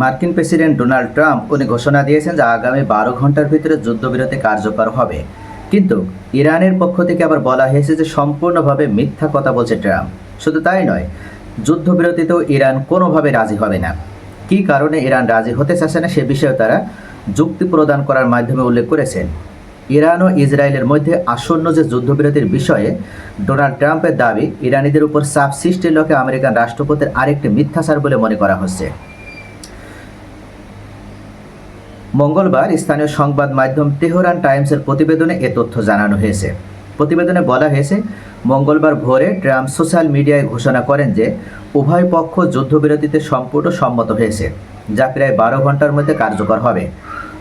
মার্কিন president Donald Trump উনি ঘোষণা দিয়েছেন যে আগামী বারো ঘণ্টার ভিতরে যুদ্ধবিরতি কার্যকর হবে। কিন্তু ইরানের পক্ষ থেকে আবার বলা হয়েছে যে সম্পূর্ণভাবে মিথ্যা কথা বলছে ট্রাম্প। শুধু তাই নয়, যুদ্ধবিরতিতেও ইরান কোনোভাবে রাজি হবে না। কী কারণে ইরান রাজি হতে চাচ্ছে না সে বিষয়ে তারা যুক্তি প্রদান করার মাধ্যমে উল্লেখ করেছেন। ইরান ও ইসরায়েলের মধ্যে আসন্ন যে যুদ্ধবিরতির বিষয়ে ডোনাল্ড ট্রাম্পের দাবি, ইরানিদের উপর চাপ সৃষ্টির লক্ষ্যে আমেরিকান রাষ্ট্রপতির আরেকটি মিথ্যাচার বলে মনে করা হচ্ছে। মঙ্গলবার স্থানীয় সংবাদ মাধ্যম তেহরান টাইমসের প্রতিবেদনে এ তথ্য জানানো হয়েছে। প্রতিবেদনে বলা হয়েছে, মঙ্গলবার ভোরে ট্রাম্প সোশ্যাল মিডিয়ায় ঘোষণা করেন যে, উভয় পক্ষ যুদ্ধবিরতিতে সম্পূর্ণ সম্মত হয়েছে, যা প্রায় বারো ঘণ্টার মধ্যে কার্যকর হবে।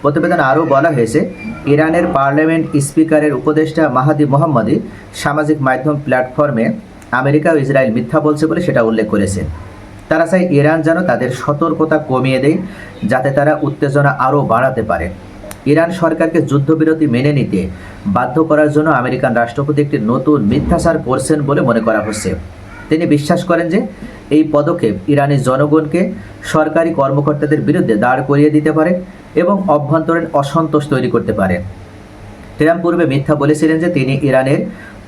প্রতিবেদনে আরও বলা হয়েছে, ইরানের পার্লামেন্ট স্পিকারের উপদেষ্টা মাহাদি মোহাম্মদি সামাজিক মাধ্যম প্ল্যাটফর্মে আমেরিকা ও ইসরায়েল মিথ্যা বলছে বলে সেটা উল্লেখ করেছে তারা চায় ইরান যেন তাদের সতর্কতা কমিয়ে দেয়, যাতে তারা উত্তেজনা আরও বাড়াতে পারে। ইরান সরকারকে যুদ্ধবিরতি মেনে নিতে বাধ্য করার জন্য আমেরিকান রাষ্ট্রপতি একটি নতুন মিথ্যাচার করছেন বলে মনে করা হচ্ছে। তিনি বিশ্বাস করেন যে এই পদক্ষেপ ইরানের জনগণকে সরকারি কর্মকর্তাদের বিরুদ্ধে দাঁড় করিয়ে দিতে পারে এবং অভ্যন্তরীণ অসন্তোষ তৈরি করতে পারে। ট্রাম্প পূর্বে মিথ্যা বলেছিলেন যে তিনি ইরানের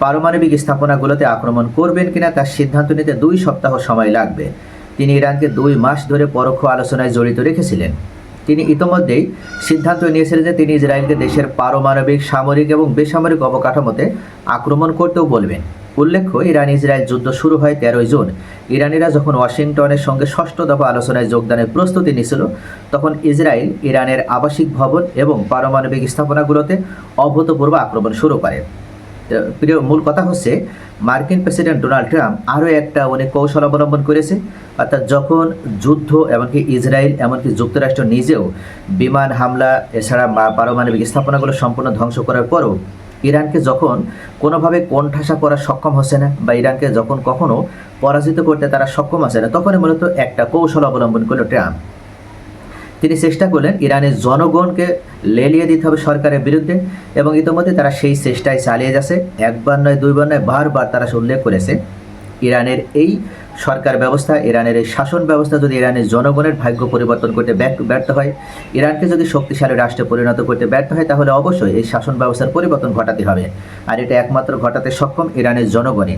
পারমাণবিক স্থাপনাগুলোতে আক্রমণ করবেন কিনা তার সিদ্ধান্ত নিতে দুই সপ্তাহ সময় লাগবে। তিনি ইরানকে দুই মাস ধরে পরোক্ষ আলোচনায় জড়িত রেখেছিলেন। তিনি ইতোমধ্যেই সিদ্ধান্ত নিয়েছিলেন যে তিনি ইসরায়েলকে দেশের পারমাণবিক, সামরিক এবং বেসামরিক অবকাঠামোতে আক্রমণ করতেও বলবেন। উল্লেখ্য ইরান ইসরায়েল যুদ্ধ শুরু হয় তেরোই জুন। ইরানিরা যখন ওয়াশিংটনের সঙ্গে ষষ্ঠ দফা আলোচনায় যোগদানের প্রস্তুতি নিয়েছিল, তখন ইসরায়েল ইরানের আবাসিক ভবন এবং পারমাণবিক স্থাপনাগুলোতে অভূতপূর্ব আক্রমণ শুরু করে। প্রিয় মূল কথা হচ্ছে, মার্কিন প্রেসিডেন্ট ডোনাল্ড ট্রাম্প আরও একটা অনেক কৌশল অবলম্বন করেছে। অর্থাৎ যখন যুদ্ধ এমনকি ইসরায়েল এমনকি যুক্তরাষ্ট্র নিজেও বিমান হামলা এছাড়া পারমাণবিক স্থাপনাগুলো সম্পূর্ণ ধ্বংস করার পরও ইরানকে যখন কোনোভাবে কোণঠাসা করা সক্ষম হচ্ছে না বা ইরানকে যখন কখনো পরাজিত করতে তারা সক্ষম আছে না, তখনই মূলত একটা কৌশল অবলম্বন করল ট্রাম্প। তিনি চেষ্টা করলেন ইরানের জনগণকে লেলিয়ে দিতে হবে সরকারের বিরুদ্ধে এবং ইতিমধ্যে তারা সেই চেষ্টায় চালিয়ে যাচ্ছে। একবার নয়, দুইবার নয়, বারবার তারা উল্লেখ করেছে। ইরানের এই সরকার ব্যবস্থা, ইরানের এই শাসন ব্যবস্থা যদি ইরানের জনগণের ভাগ্য পরিবর্তন করতে ব্যর্থ হয়, ইরানকে যদি শক্তিশালী রাষ্ট্রে পরিণত করতে ব্যর্থ হয়, তাহলে অবশ্যই এই শাসন ব্যবস্থার পরিবর্তন ঘটাতে হবে। আর এটা একমাত্র ঘটাতে সক্ষম ইরানের জনগণই।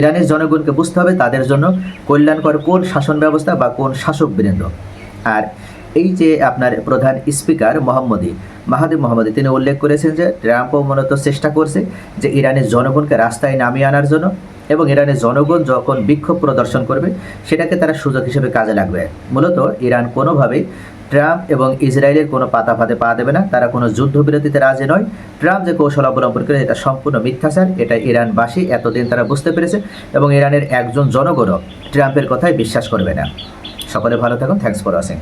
ইরানের জনগণকে বুঝতে হবে তাদের জন্য কল্যাণকর কোন শাসন ব্যবস্থা বা কোন শাসক বৃন্দ আর এই যে আপনার প্রধান স্পিকার মোহাম্মদী মাহাদি মোহাম্মদী, তিনি উল্লেখ করেছেন যে ট্রাম্পও মূলত চেষ্টা করছে যে ইরানের জনগণকে রাস্তায় নামিয়ে আনার জন্য এবং ইরানের জনগণ যখন বিক্ষোভ প্রদর্শন করবে, সেটাকে তারা সুযোগ হিসেবে কাজে লাগবে। মূলত ইরান কোনোভাবেই ট্রাম্প এবং ইসরায়েলের কোনো পাতা ফাতে পা দেবে না, তারা কোনো যুদ্ধবিরতিতে রাজি নয়। ট্রাম্প যে কৌশল অবলম্বন করে এটা সম্পূর্ণ মিথ্যাচার, এটা ইরানবাসী এতদিন তারা বুঝতে পেরেছে এবং ইরানের একজন জনগণও ট্রাম্পের কথায় বিশ্বাস করবে না। সকলে ভালো থাকুন, থ্যাংকস ফর ওয়াচিং।